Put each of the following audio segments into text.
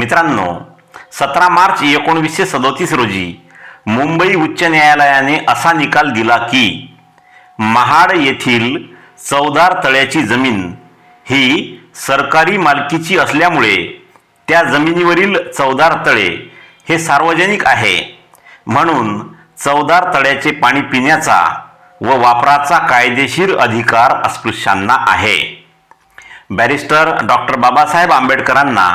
मित्रांनो सतरा मार्च एकोणवीसशे सदोतीस रोजी मुंबई उच्च न्यायालयाने असा निकाल दिला की महाड येथील चौदार तळ्याची जमीन ही सरकारी मालकीची असल्यामुळे त्या जमिनीवरील चौदार तळे हे सार्वजनिक आहे. म्हणून चौदार तळ्याचे पाणी पिण्याचा व वापराचा कायदेशीर अधिकार अस्पृश्यांना आहे. बॅरिस्टर डॉक्टर बाबासाहेब आंबेडकरांना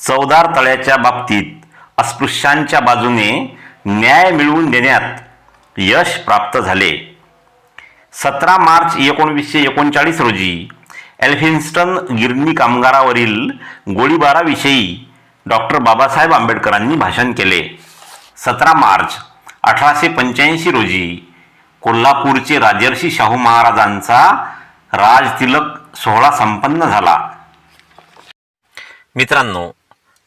चौदार तळ्याच्या बाबतीत अस्पृश्यांच्या बाजूने न्याय मिळवून देण्यात यश प्राप्त झाले. सतरा मार्च एकोणवीसशे एकोणचाळीस रोजी एल्फिन्स्टन गिरणी कामगारावरील गोळीबाराविषयी डॉक्टर बाबासाहेब आंबेडकरांनी भाषण केले. सतरा मार्च अठराशे पंच्याऐंशी रोजी कोल्हापूरचे राजर्षी शाहू महाराजांचा राजतिलक सोहळा संपन्न झाला. मित्रांनो